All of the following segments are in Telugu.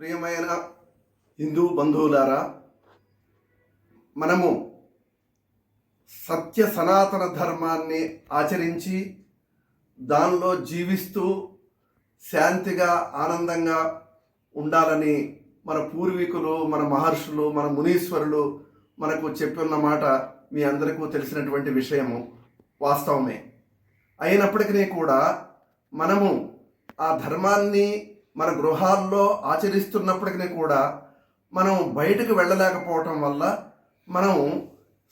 ప్రియమైన హిందూ బంధువులారా మనము సత్య సనాతన ధర్మాన్ని ఆచరించి దానిలో జీవిస్తూ శాంతిగా ఆనందంగా ఉండాలని మన పూర్వీకులు మన మహర్షులు మన మునీశ్వరులు మనకు చెప్పిన మాట మీ అందరికీ తెలిసినటువంటి విషయము వాస్తవమే. అయినప్పటికీ కూడా మనము ఆ ధర్మాన్ని మన గృహాల్లో ఆచరిస్తున్నప్పటికీ కూడా మనం బయటకు వెళ్ళలేకపోవటం వల్ల మనం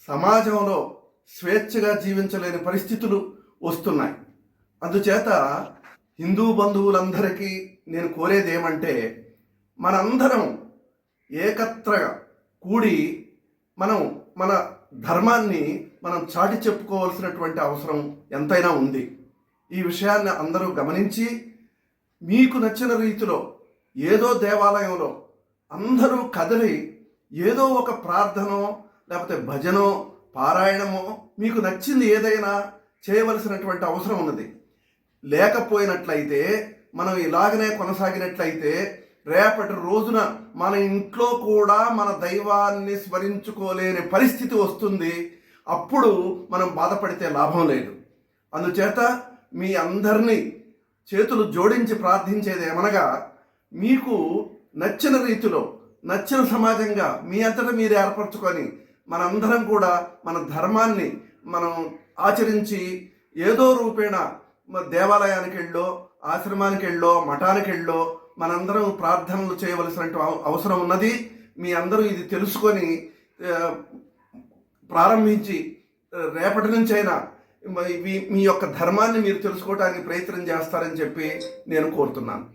సమాజంలో స్వేచ్ఛగా జీవించలేని పరిస్థితులు వస్తున్నాయి. అందుచేత హిందూ బంధువులందరికీ నేను కోరేది ఏమంటే మనందరం ఏకత్రగా కూడి మనం మన ధర్మాన్ని మనం చాటి చెప్పుకోవాల్సినటువంటి అవసరం ఎంతైనా ఉంది. ఈ విషయాన్ని అందరూ గమనించి మీకు నచ్చిన రీతిలో ఏదో దేవాలయంలో అందరూ కదిలి ఏదో ఒక ప్రార్థనో లేకపోతే భజనో పారాయణమో మీకు నచ్చింది ఏదైనా చేయవలసినటువంటి అవసరం ఉన్నది. లేకపోయినట్లయితే మనం ఇలాగనే కొనసాగినట్లయితే రేపటి రోజున మన ఇంట్లో కూడా మన దైవాన్ని స్మరించుకోలేని పరిస్థితి వస్తుంది. అప్పుడు మనం బాధపడితే లాభం లేదు. అందుచేత మీ అందరినీ చేతులు జోడించి ప్రార్థించేది ఏమనగా మీకు నచ్చిన రీతిలో నచ్చిన సమాజంగా మీ అంతటా మీరు ఏర్పరచుకొని మనందరం కూడా మన ధర్మాన్ని మనం ఆచరించి ఏదో రూపేణ దేవాలయానికి వెళ్ళో ఆశ్రమానికి వెళ్ళో మఠానికి వెళ్ళో మనందరం ప్రార్థనలు చేయవలసిన అవసరం ఉన్నది. మీ అందరూ ఇది తెలుసుకొని ప్రారంభించి రేపటి నుంచైనా మీ యొక్క ధర్మాన్ని మీరు తెలుసుకోవడానికి ప్రయత్నం చేస్తారని చెప్పి నేను కోరుతున్నాను.